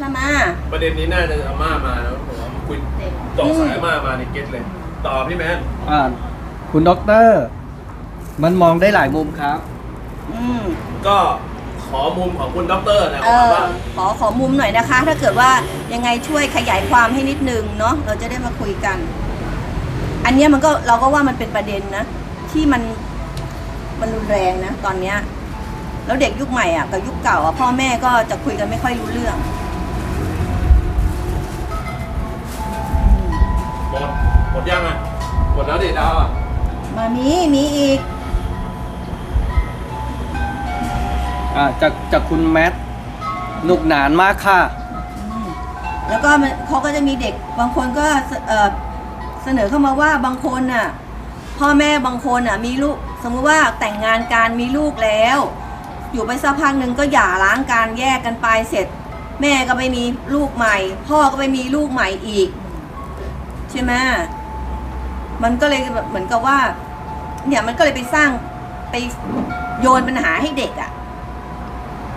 ใช่ไหมประเด็นนี้น่าจะอาม่ามาแล้วผมว่าคุยต่อสายอาม่ามาในเก็ตเลย ต่อพี่แมนอ่าคุณด็อกเตอร์ มันมองได้หลายมุมครับ อืมก็ขอมุมของคุณด็อกเตอร์นะเออว่า ขอขอมุมหน่อยนะคะ ถ้าเกิดว่ายังไงช่วยขยายความให้นิดนึงเนาะเราจะได้มาคุยกัน อันเนี้ยมันก็เราก็ว่ามันเป็นประเด็นนะ ที่มันมันรุนแรงนะ ตอนเนี้ย แล้วเด็กยุคใหม่อะกับยุคเก่าอะพ่อแม่ก็จะคุยกันไม่ค่อยรู้เรื่อง หมด หมดยังอะ หมดแล้วเด็ดดาวอะ มามีมีอีก อ่าจากจากคุณแมทหนุกหนานมากค่ะ แล้วก็มันเขาก็จะมีเด็กบางคนก็เสเอ่อเสนอเข้ามาว่าบางคนน่ะพ่อแม่บางคนน่ะมีลูกสมมติว่าแต่งงานการมีลูกแล้ว อยู่ไปสักพักหนึ่งก็หย่าร้างการแยกกันไปเสร็จ แม่ก็ไปมีลูกใหม่ พ่อก็ไปมีลูกใหม่อีก ใช่ไหมมันก็เลยแบบเหมือนกับว่า เนี่ยมันก็เลยไปสร้างไปโยนปัญหาให้เด็กอะ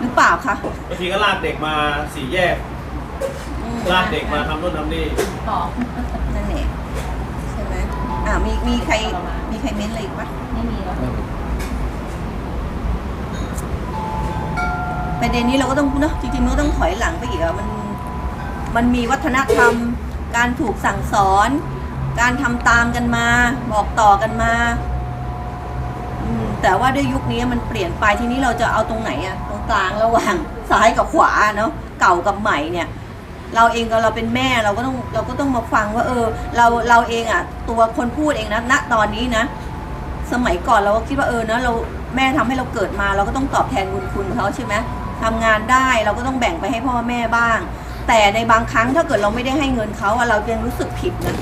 หรือเปล่าคะบางทีก็ลากเด็กมาสี่แยก อืมลากเด็กมาทำนู่นทำนี่ต่อ นั่นแหละใช่ไหมอ่ามีมีใครมีใครเม้นอะไรอีกปะไม่มีแล้วประเด็นนี้เราก็ต้องเนอะจริงๆมันก็ต้องถอยหลังไปอีกอะมัน มันมีวัฒนธรรม การถูกสั่งสอน การทำตามกันมา บอกต่อกันมาแต่ว่าด้วยยุคนี้มันเปลี่ยนไปทีนี้เราจะเอาตรงไหนอะตรงกลางระหว่างซ้ายกับขวาเนาะเก่ากับใหม่เนี่ย เราเองก็เราเป็นแม่เราก็ต้องเราก็ต้องมาฟังว่า เออ เราเราเองอะตัวคนพูดเองนะณตอนนี้นะ สมัยก่อนเราก็คิดว่าเออเนอะเราแม่ทำให้เราเกิดมา เราก็ต้องตอบแทนบุญคุณเขาใช่ไหมทำงานได้เราก็ต้องแบ่งไปให้พ่อแม่บ้าง แต่ในบางครั้งถ้าเกิดเราไม่ได้ให้เงินเขาอะเรายังรู้สึกผิดนะ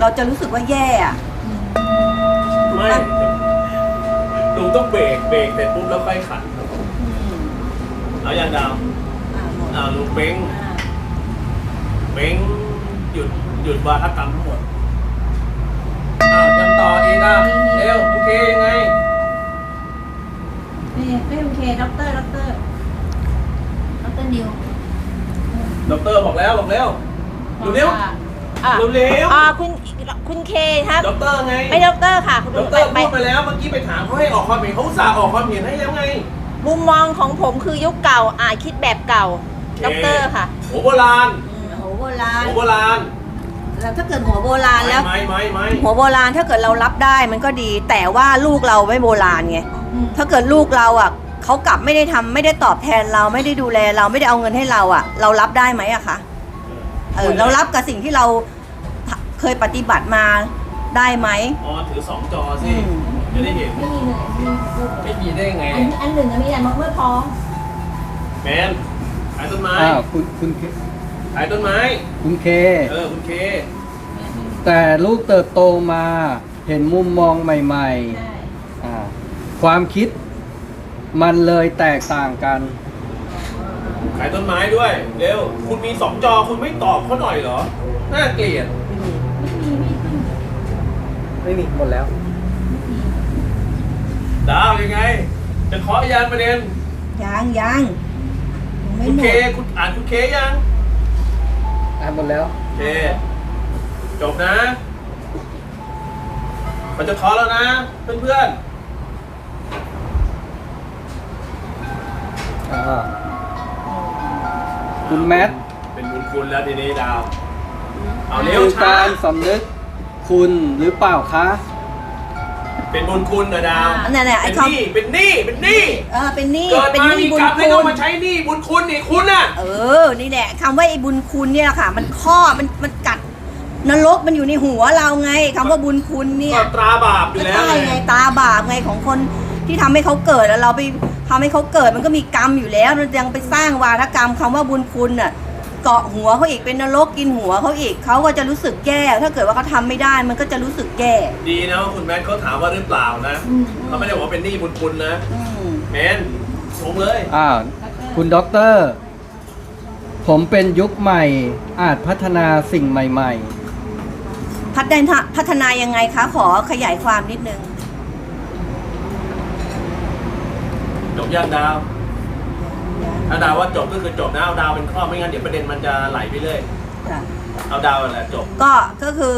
เราจะรู้สึกว่าแย่อะไม่ลุงต้องเบรกเบรกเสร็จปุ๊บแล้วค่อยขันอืมเอาอย่างดาวอ่าหมดอ่าลุงเบ้งเบ้งหยุดหยุดวาทกรรมทั้งหมดอ้าวยังต่ออีกอะเร็วโอเคยังไงไม่ไม่โอเคด็อกเตอร์ด็อกเตอร์ด็อกเตอร์นิว ด็อกเตอร์บอกแล้วบอกแล้วเร็ว อะเร็วอ่าคุณคุณเคครับ ด็อกเตอร์ไงไม่ด็อกเตอร์ค่ะ คุณด็อกเตอร์ไปพูดไปแล้วเมื่อกี้ไปถามเขาให้ออกความเห็นเขาอุตส่าห์ออกความเห็นให้แล้วไงมุมมองของผมคือยุคเก่าอ่าคิดแบบเก่าด็อกเตอร์ค่ะหัวโบราณอืมหัวโบราณหัวโบราณแล้วถ้าเกิดหัวโบราณแล้วไม่ไม่ไม่หัวโบราณถ้าเกิดเรารับได้มันก็ดี แต่ว่าลูกเราไม่โบราณไงถ้าเกิดลูกเราอะ เขากลับไม่ได้ทำไม่ได้ตอบแทนเราไม่ได้ดูแลเราไม่ได้เอาเงินให้เราอะ เรารับได้ไหมอะคะเออเรารับกับสิ่งที่เราเคยปฏิบัติมาได้ไหมอ๋อถือสองจอสิอืมจะได้เห็นไม่มีเลยไม่มีรูปไม่มีได้ไงอันอันหนึ่งอันนี้อันเมื่อพ้องแมนขายต้นไม้อ่าคุณคุณเคขายต้นไม้ คุณเคเออคุณเค แต่ลูกเติบโตมาเห็นมุมมองใหม่ใช่ๆอ่าความคิด มันเลยแตกต่างกัน ขายต้นไม้ด้วย เร็ว คุณมีสองจอคุณไม่ตอบเขาหน่อยเหรอ น่าเกลียด ไม่มีหมดแล้ว ดาวยังไง จะขอพยานประเด็น ยังยังยังไม่คุณหมเค ดคุณอ่านคุณเคยัง อ่านหมดแล้ว โอเค จบนะมันจะขอแล้วนะ เพื่อน อ่าคุณแมทๆเป็นบุญคุณแล้วทีนี้ดาว เอาเร็วคือช้าการสำนึกคุณหรือเปล่าคะ เป็นบุญคุณนะดาวนั่นแหละเป็ไอ้นคหนี้เป็นหนี้เป็นหนี้ำเออเป็นหนี้เกิดเป็นมาหนี้มีบุกญรรมให้คุต้องณมาใช้หนี้บุญคุณนี่คุณน่ะ เออ นี่แหละคำว่าไอ้บุญคุณเนี่ยแหละค่ะ มันข้อมันมันกัดนรกมันอยู่ในหัวเราไงคำว่าบุญคุณเนี่ยก็ตราบาปอยู่ก็แล้วใช่ไงตาบาปไงของคน ที่ทำให้เขาเกิดแล้วเราไปทำให้เขาเกิดมันก็มีกรรมอยู่แล้วมันยังไปสร้างวาทกรรมคำว่าบุญคุณน่ะเกาะหัวเขาอีกเป็นนรกกินหัวเขาอีกเขาก็จะรู้สึกแย่ถ้าเกิดว่าเขาทำไม่ได้มันก็จะรู้สึกแย่ดีนะว่าคุณแมทเขาถามว่าหรือเปล่านะเขาไม่ได้บอกว่าเป็นหนี้บุญคุณนะอืมแมนลงเลยอ่าคุณด็อกเตอร์ ผมเป็นยุคใหม่อาจพัฒนาสิ่งใหม่พัฒนาพัฒนายังไงคะขอขยายความนิดนึง จบยังดาวถถ้าดาวว่าจบก็คือจบนะเอาดาวเป็นครอบไม่งั้นเดี๋ยวประเด็นมันจะไหลไปเรื่อยค่ะเอาดาวแหละจบ ก็ก็คือ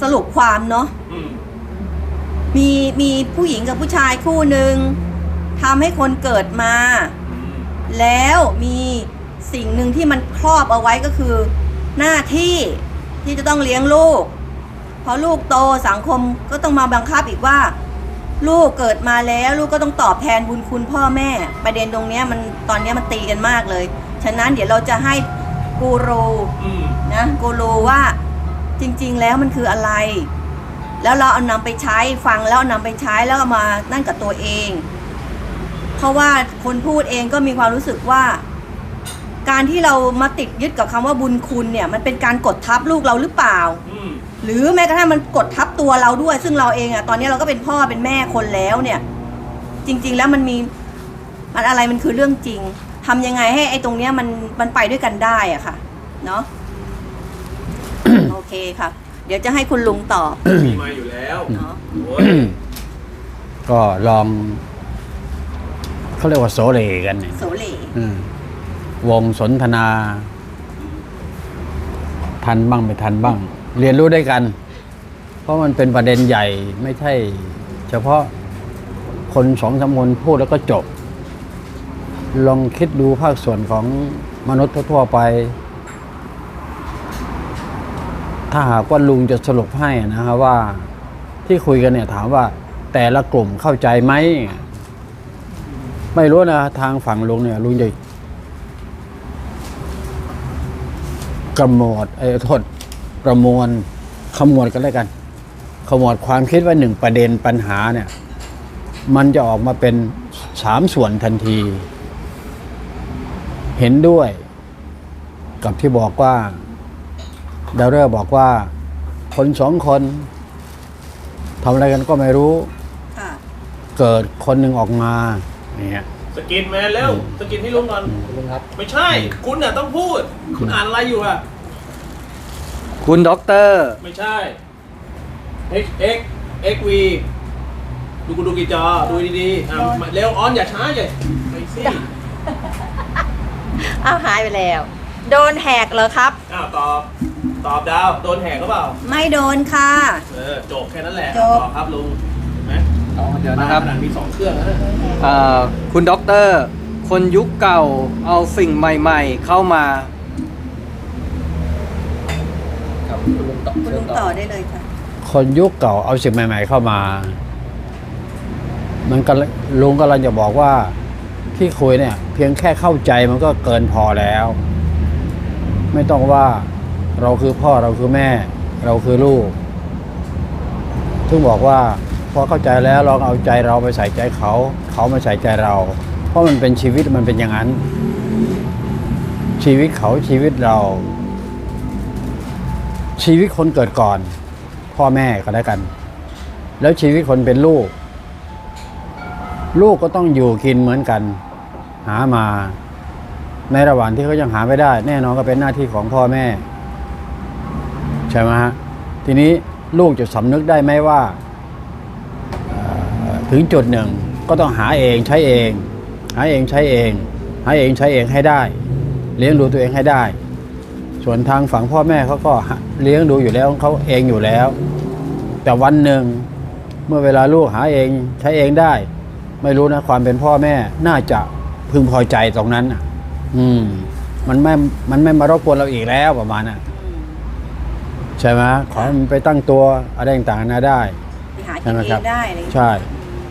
สรุปความเนาะอืมมีมีผู้หญิงกับผู้ชายคู่หนึ่งทำให้คนเกิดมา อืมแล้วมีสิ่งหนึ่งที่มันครอบเอาไว้ก็คือ หน้าที่ที่จะต้องเลี้ยงลูกพอลูกโตสังคมก็ต้องมาบังคับอีกว่า ลูกเกิดมาแล้วลูกก็ต้องตอบแทนบุญคุณพ่อแม่ ประเด็นตรงเนี้ยมันตอนเนี้ยมันตีกันมากเลย ฉะนั้นเดี๋ยวเราจะให้กูรูอืมนะกูรูว่าจริงๆแล้วมันคืออะไร แล้วเราเอานำไปใช้ฟังแล้วเอานำไปใช้แล้วเอามานั่นกับตัวเอง เพราะว่าคนพูดเองก็มีความรู้สึกว่า การที่เรามาติดยึดกับคำว่าบุญคุณเนี่ย มันเป็นการกดทับลูกเราหรือเปล่า อืม หรือแม้กระทั่งมันกดทับตัวเราด้วย ซึ่งเราเองอะตอนนี้เราก็เป็นพ่อเป็นแม่คนแล้วเนี่ย จริง ๆ แล้วมันมีมันอะไรมันคือเรื่องจริงทำยังไงให้ไอ้ตรงเนี้ยมันมันไปด้วยกันได้อะค่ะ เนาะโอเคค่ะ เดี๋ยวจะให้คุณลุงตอบมีมาอยู่แล้วเนาะโอ้ยก็ลองเขาเรียกว่าโสเลกันเนี่ยโสเลอืมวงสนทนา ทันบ้างไม่ทันบ้าง เรียนรู้ด้วยกัน เพราะมันเป็นประเด็นใหญ่ไม่ใช่ เฉพาะคนสองสามคนพูดแล้วก็จบ ลองคิดดูภาคส่วนของมนุษย์ทั่วไป ถ้าหากว่าลุงจะสรุปให้นะครับว่าที่คุยกันเนี่ยถามว่าแต่ละกลุ่มเข้าใจไหม ไม่รู้นะ ทางฝั่งลุงเนี่ยลุงจะกระหมดเอ้โทษ ประมวลขมวดกันแล้วกันขมวดความคิดว่าหนึ่งประเด็นปัญหาเนี่ยมันจะออกมาเป็นสามส่วนทันที เห็นด้วย กับที่บอกว่าดาวเรอร์บอกว่า คนสองคนทำอะไรกันก็ไม่รู้ค่ะเกิดคนหนึ่งออกมาเนี่ยสกินแมนเร็วสกินให้ลุงก่อนลุงครับไม่ใช่ คุณน่ะต้องพูด คุณอ่านอะไรอยู่อะ คุณด็อกเตอร์ ไม่ใช่ x x x v ดูกูดูกี่จอ ดูดีๆอะมาเร็วออนอย่าช้าเลยไปสิอ้าวหายไปแล้ว โดนแหกเหรอครับ อ้าวตอบ ตอบดาว โดนแหกหรือเปล่า ไม่โดนค่ะ เออจบแค่นั้นแหละจบ ตอบครับลุงเห็นไหมเดี๋ยวนะครับ ขนาดมีสองเครื่องนะอ่าคุณด็อกเตอร์ คนยุคเก่าเอาสิ่งใหม่ ๆ เข้ามา คุณลุงต่อคุณลุงต่อได้เลยค่ะ คนยุคเก่าเอาสิ่งใหม่ ๆ เข้ามา มันก็ลุงกำลังจะบอกว่าที่คุยเนี่ย เพียงแค่เข้าใจมันก็เกินพอแล้ว ไม่ต้องว่าเราคือพ่อเราคือแม่ เราคือลูกซึ่งบอกว่าพอเข้าใจแล้วลองเอาใจเราไปใส่ใจเขา เขามาใส่ใจเรา เพราะมันเป็นชีวิตมันเป็นอย่างนั้น ชีวิตเขาชีวิตเรา ชีวิตคนเกิดก่อน พ่อแม่ก็ได้กัน แล้วชีวิตคนเป็นลูก ลูกก็ต้องอยู่กินเหมือนกัน หามา ในระหว่างที่เขายังหาไม่ได้ แน่นอนก็เป็นหน้าที่ของพ่อแม่ ใช่ไหมฮะทีนี้ลูกจะสำนึกได้ไหมว่า ถึงจุดหนึ่งก็ต้องหาเองใช้เอง หาเองใช้เอง หาเองใช้เองให้ได้ เลี้ยงดูตัวเองให้ได้ ส่วนทางฝั่งพ่อแม่เขาก็เลี้ยงดูอยู่แล้วของเขาเองอยู่แล้ว แต่วันหนึ่งเมื่อเวลาลูกหาเองใช้เองได้ ไม่รู้นะความเป็นพ่อแม่น่าจะพึงพอใจตรงนั้นน่ะอืม มันไม่ มันไม่มารบกวนเราอีกแล้วประมาณน่ะใช่ไหมขอให้มันไปตั้งตัวอะไรต่างๆนาได้ไปหาใช่กินไหมเอครับงได้อะไรอย่างเงี้ยใช่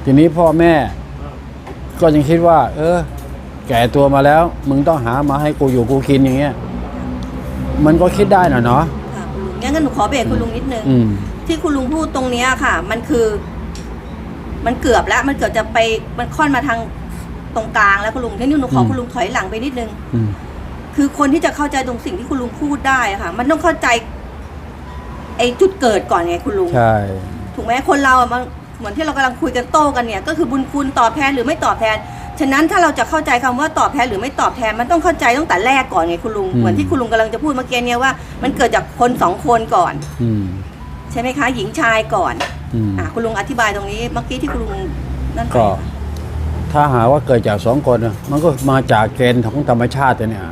ทีนี้พ่อแม่ ก็ยังคิดว่า เออ แก่ตัวมาแล้ว มึงต้องหามาให้กูอยู่กูกินอย่างเงี้ย มันก็คิดได้น่ะเนาะค่ะคุณลุงงั้นหนูขอเบรกคุณลุงนิดนึง อืม ที่คุณลุงพูดตรงเนี้ยค่ะ มันคือ มันเกือบแล้ว มันเกือบจะไปมันค่อนมาทางตรงกลางแล้วคุณลุงที่นี่หนูขออืมคุณลุงถอยหลังไปนิดนึง อืม คือคนที่จะเข้าใจตรงสิ่งที่คุณลุงพูดได้อะค่ะ มันต้องเข้าใจ ไอ้จุดเกิดก่อนไงคุณลุง ใช่ ถูกไหมคนเราอะมันเหมือนที่เรากำลังคุยกันโต้กันเนี่ย ก็คือบุญคุณตอบแทนหรือไม่ตอบแทน ฉะนั้นถ้าเราจะเข้าใจคำว่าตอบแทนหรือไม่ตอบแทนมันต้องเข้าใจตั้งแต่แรกก่อนไงคุณลุง เหมือนที่คุณลุงกำลังจะพูดเมื่อกี้เนี่ยว่ามันเกิดจากคนสองคนก่อนอืมใช่ไหมคะ หญิงชายก่อนอืมอะคุณลุงอธิบายตรงนี้เมื่อกี้ที่คุณลุงนั่นไปก็ถถ้าหากว่าเกิดจากสองคนน่ะมันก็มาจากเกณฑ์ของธรรมชาติเนี่ย